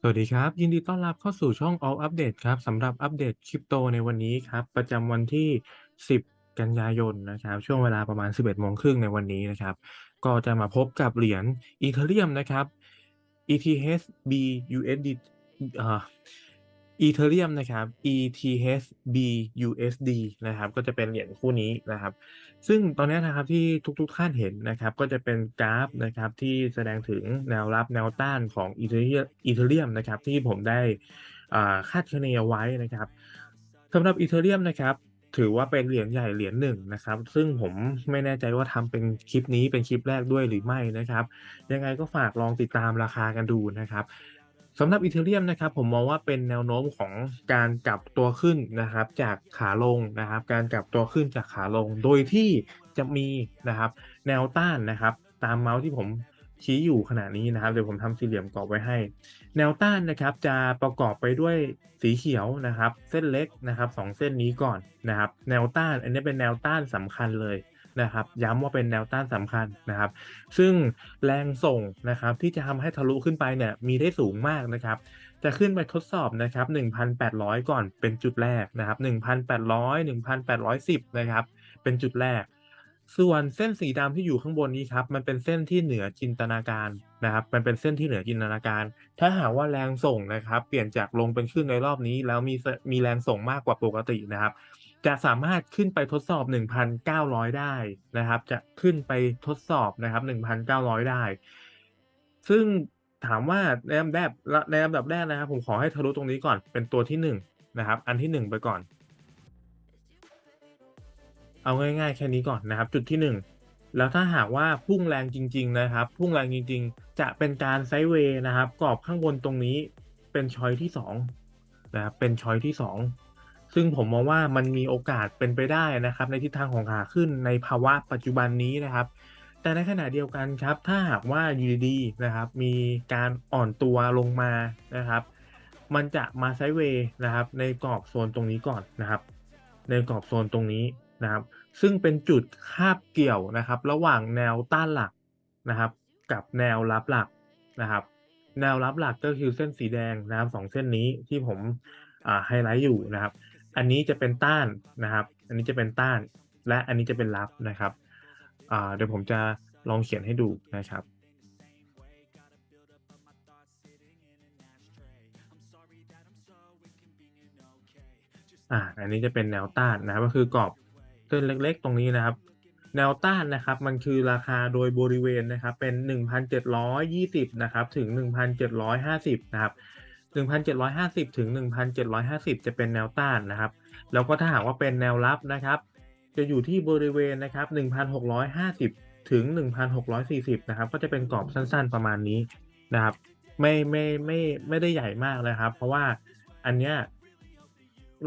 สวัสดีครับ ยินดีต้อนรับเข้าสู่ช่อง All Update ครับสำหรับอัปเดตคริปโตในวันนี้ครับ ประจำวันที่ 10 กันยายนนะครับ ช่วงเวลาประมาณ 11โมงครึ่งในวันนี้นะครับ ก็จะมาพบกับเหรียญ Ethereum นะครับ ETHBUSD อ่า Ethereum นะครับ ETHBUSD นะครับ ก็จะเป็นเหรียญคู่นี้นะครับ ซึ่งตอนนี้นะครับที่ทุกๆท่านเห็นนะครับ ก็จะเป็นกราฟนะครับที่แสดงถึงแนวรับแนวต้านของ Ethereum Ethereum นะครับที่ผมได้อ่าคาดคะเนเอาไว้นะครับสำหรับ Ethereum นะครับถือว่าเป็นเหรียญใหญ่เหรียญหนึ่งนะครับ ซึ่งผมไม่แน่ใจว่าทำเป็นคลิปนี้เป็นคลิปแรกด้วยหรือไม่นะครับ ยังไงก็ฝากลองติดตามราคากันดูนะครับ สำหรับ Ethereum นะครับผมมองว่าเป็นแนวโน้มของการกลับตัวขึ้นนะครับจากขาลงนะครับ การกลับตัวขึ้นจากขาลง โดยที่จะมีนะครับแนวต้านนะครับ ตามเมาส์ที่ผมชี้อยู่ขณะนี้นะครับเดี๋ยวผมทำสี่เหลี่ยมกรอบไว้ให้ แนวต้านนะครับจะประกอบไปด้วยสีเขียวนะครับ เส้นเล็กนะครับสองเส้นนี้ก่อนนะครับ แนวต้านอันนี้เป็นแนวต้านสำคัญเลย นะครับ ย้ำว่าเป็นแนวต้านสำคัญนะครับ ซึ่งแรงส่งนะครับที่จะทำให้ทะลุขึ้นไปเนี่ยมีได้สูงมากนะครับ จะขึ้นไปทดสอบนะครับ1,800 ก่อนเป็นจุดแรกนะครับ1,800 1,810นะครับเป็นจุดแรก ส่วนเส้นสีดำที่อยู่ข้างบนนี้ครับมันเป็นเส้นที่เหนือจินตนาการนะครับ มันเป็นเส้นที่เหนือจินตนาการ ถ้าหากว่าแรงส่งนะครับ เปลี่ยนจากลงเป็นขึ้นในรอบนี้ แล้วมีมีแรงส่งมากกว่าปกตินะครับ จะสามารถขึ้นไปทดสอบ 1,900 ได้นะครับ จะขึ้นไปทดสอบนะครับ 1,900 ได้ ซึ่งถามว่าในลำแรกในลำดับแรกนะครับ ผมขอให้ทะลุตรงนี้ก่อนเป็นตัวที่1นะครับ อันที่ 1 ไปก่อน เอาง่ายๆ แค่นี้ก่อนนะครับ จุดที่ 1 แล้วถ้าหากว่าพุ่งแรงจริง ๆ นะครับ พุ่งแรงจริง ๆ จะเป็นการไซด์เวย์นะครับ กรอบข้างบนตรงนี้เป็นชอยที่2นะครับเป็นชอยที่ 2 ซึ่งผมมองว่ามันมีโอกาสเป็นไปได้นะครับ ในทิศทางของขาขึ้นในภาวะปัจจุบันนี้นะครับ แต่ในขณะเดียวกันครับ ถ้าหากว่าอยู่ดีๆนะครับ มีการอ่อนตัวลงมานะครับ มันจะมาไซด์เวย์นะครับ ในกรอบโซนตรงนี้ก่อนนะครับ ในกรอบโซนตรงนี้นะครับ ซึ่งเป็นจุดคาบเกี่ยวนะครับ ระหว่างแนวต้านหลักนะครับ กับแนวรับหลักนะครับ แนวรับหลักก็คือเส้นสีแดงนะครับสองเส้นนี้ที่ผมไฮไลท์อยู่นะครับ อันนี้จะเป็นต้านนะครับ อันนี้จะเป็นต้าน และอันนี้จะเป็นรับนะครับเดี๋ยวผมจะลองเขียนให้ดูนะครับ อ่า อันนี้จะเป็นแนวต้านนะครับ ก็คือกรอบเส้นเล็กๆ ตรงนี้นะครับ แนวต้านนะครับ มันคือราคาโดยบริเวณนะครับ เป็น 1,720 นะครับ ถึง 1,750 นะครับ 1,750 ถึง 1,750 จะเป็นแนวต้านนะครับ แล้วก็ถ้าหากว่าเป็นแนวรับนะครับ จะอยู่ที่บริเวณนะครับ 1,650 ถึง 1,640 นะครับ ก็จะเป็นกรอบสั้นๆประมาณนี้นะครับ ไม่ไม่ไม่ไม่ได้ใหญ่มากนะครับ เพราะว่าอันเนี้ย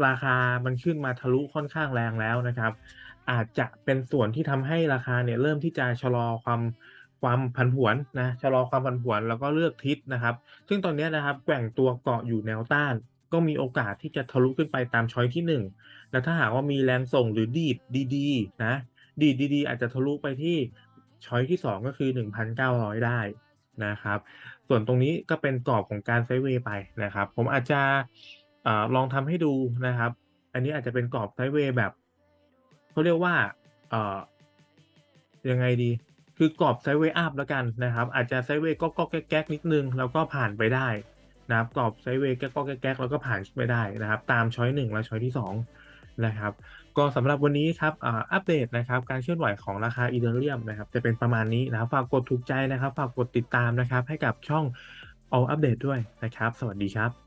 ราคามันขึ้นมาทะลุค่อนข้างแรงแล้วนะครับ อาจจะเป็นส่วนที่ทำให้ราคาเนี่ยเริ่มที่จะชะลอความ ความผันผวนนะชะลอความผันผวนแล้วก็เลือกทิศนะครับ ซึ่งตอนนี้นะครับแกว่งตัวเกาะอยู่แนวต้าน ก็มีโอกาสที่จะทะลุขึ้นไปตามช้อยที่ 1 แล้วถ้าหากว่ามีแรงส่งหรือดีดดีๆนะดีดดีๆ อาจจะทะลุไปที่ช้อยที่ 2 ก็คือ 1,900 ได้นะครับ ส่วนตรงนี้ก็เป็นกรอบของการไซเวย์ไปนะครับ ผมอาจจะอลองทำให้ดูนะครับ อันนี้อาจจะเป็นกรอบไซเวย์แบบเขาเรียกว่าเอ่อยังไงดี คือกรอบไซด์เวย์อัพแล้วกันนะครับ อาจจะไซด์เวย์ก๊อกๆแก๊กนิดนึง แล้วก็ผ่านไปได้นะครับกรอบไซด์เวย์แก๊กๆแก๊กแล้วก็ผ่านไปได้นะครับ ตามชอย1และชอยที่2นะครับก็สำหรับวันนี้ครับอ่าอัปเดตนะครับการเคลื่อนไหวของราคา Ethereum นะครับจะเป็นประมาณนี้นะครับฝากกดถูกใจนะครับ ฝากกดติดตามนะครับ ให้กับช่อง All Update ด้วยนะครับ สวัสดีครับ